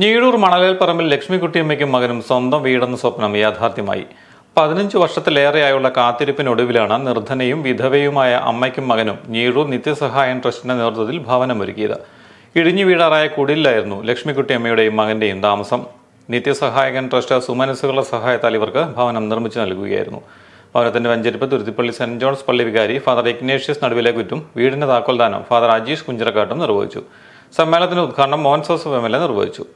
ഞീഴൂർ മണലേൽപ്പറമ്പിൽ ലക്ഷ്മിക്കുട്ടിയമ്മയ്ക്കും മകനും സ്വന്തം വീടെന്ന സ്വപ്നം യാഥാർത്ഥ്യമായി. പതിനഞ്ച് വർഷത്തിലേറെയായുള്ള കാത്തിരിപ്പിനൊടുവിലാണ് നിർധനയും വിധവയുമായ അമ്മയ്ക്കും മകനും ഞീഴൂർ നിത്യസഹായൻ ട്രസ്റ്റിന്റെ നേതൃത്വത്തിൽ ഭവനമൊരുക്കിയത്. ഇടിഞ്ഞു വീടാറായ കുടിലായിരുന്നു ലക്ഷ്മിക്കുട്ടിയമ്മയുടെയും മകന്റെയും താമസം. നിത്യസഹായകൻ ട്രസ്റ്റ് സുമനസ്സുകളുടെ സഹായത്താൽ ഇവർക്ക് ഭവനം നിർമ്മിച്ചു നൽകുകയായിരുന്നു. ഭവനത്തിന്റെ വഞ്ചരിപ്പ് തുരുത്തിപ്പള്ളി സെന്റ് ജോൺസ് പള്ളി വികാരി ഫാദർ ഇഗ്നേഷ്യസ് നടുവിലേക്കുറ്റും വീടിന്റെ താക്കോൽദാനം ഫാദർ അജീഷ് കുഞ്ചിറക്കാട്ടും നിർവഹിച്ചു. സമ്മേളനത്തിന്റെ ഉദ്ഘാടനം മോഹൻ സോസഫ് എം നിർവഹിച്ചു.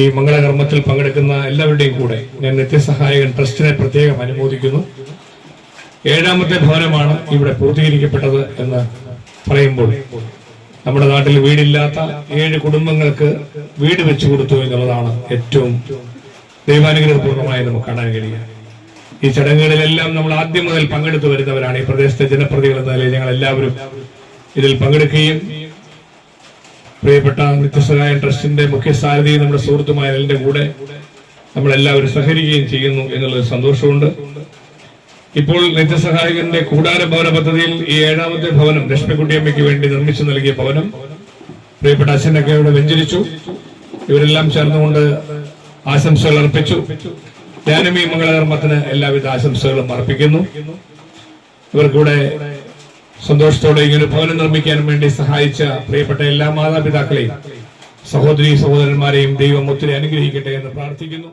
ഈ മംഗളകർമ്മത്തിൽ പങ്കെടുക്കുന്ന എല്ലാവരുടെയും കൂടെ ഞാൻ നിത്യസഹായകൻ ട്രസ്റ്റിനെ പ്രത്യേകം അനുമോദിക്കുന്നു. ഏഴാമത്തെ ഭവനമാണ് ഇവിടെ പൂർത്തീകരിക്കപ്പെട്ടത് എന്ന് പറയുമ്പോൾ നമ്മുടെ നാട്ടിൽ വീടില്ലാത്ത ഏഴ് കുടുംബങ്ങൾക്ക് വീട് വെച്ചു കൊടുത്തു എന്നുള്ളതാണ് ഏറ്റവും ദൈവാനുഗ്രഹപൂർണമായി നമുക്ക് കാണാൻ കഴിയുക. ഈ ചടങ്ങുകളിലെല്ലാം നമ്മൾ ആദ്യം മുതൽ പങ്കെടുത്തു വരുന്നവരാണ് ഈ പ്രദേശത്തെ ജനപ്രതികൾ എന്ന നിലയിൽ ഞങ്ങൾ എല്ലാവരും ഇതിൽ പങ്കെടുക്കുകയും പ്രിയപ്പെട്ട നിത്യസഹായ ട്രസ്റ്റിന്റെ മുഖ്യ സാരഥി നമ്മുടെ സുഹൃത്തുമായ എല്ലിന്റെ കൂടെ നമ്മളെല്ലാവരും സഹകരിക്കുകയും ചെയ്യുന്നു എന്നുള്ളൊരു സന്തോഷമുണ്ട്. ഇപ്പോൾ നിത്യസഹായകന്റെ കൂടാര ഭവന പദ്ധതിയിൽ ഈ ഏഴാമത്തെ ഭവനം ലക്ഷ്മിക്കുട്ടിയമ്മയ്ക്ക് വേണ്ടി നിർമ്മിച്ചു നൽകിയ ഭവനം പ്രിയപ്പെട്ട അച്ഛനൊക്കെ ഇവിടെ വെഞ്ചരിച്ചു. ഇവരെല്ലാം ചേർന്നുകൊണ്ട് ആശംസകൾ അർപ്പിച്ചു. ഞാനും ഈ മംഗളകർമ്മത്തിന് എല്ലാവിധ ആശംസകളും അർപ്പിക്കുന്നു. ഇവർക്കൂടെ സന്തോഷത്തോടെ ഇങ്ങനെ ഭവനം നിർമ്മിക്കാൻ വേണ്ടി സഹായിച്ച പ്രിയപ്പെട്ട എല്ലാ മാതാപിതാക്കളെയും സഹോദരി സഹോദരന്മാരെയും ദൈവം ഒത്തിരി അനുഗ്രഹിക്കട്ടെ എന്ന് പ്രാർത്ഥിക്കുന്നു.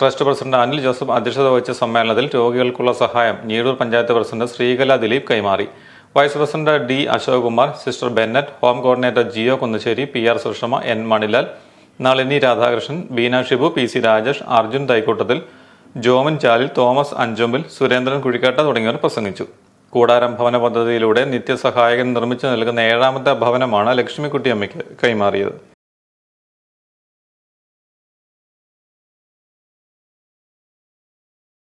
ട്രസ്റ്റ് പ്രസിഡന്റ് അനിൽ ജോസഫ് അധ്യക്ഷത വഹിച്ച സമ്മേളനത്തിൽ രോഗികൾക്കുള്ള സഹായം ഞീഴൂർ പഞ്ചായത്ത് പ്രസിഡന്റ് ശ്രീകല ദിലീപ് കൈമാറി. Vice president D Ashokumar sister Bennett home coordinator Jio Kunnassery P R Sushama N Manilal Nalini Radhakrishnan Beena Shibu P C Rajesh Arjun Thaikoottathil Joman Chalil Thomas Anchumpil Surendran Kuzhikkatta തുടങ്ങിയവർ പ്രസംഗിച്ചു. കൂടാരം ഭവന പദ്ധതിയിലൂടെ നിത്യസഹായകൻ നിർമ്മിച്ചു നൽകുന്ന ഏഴാമത്തെ ഭവനമാണ് ലക്ഷ്മിക്കുട്ടിയമ്മയ്ക്ക് കൈമാറിയത്.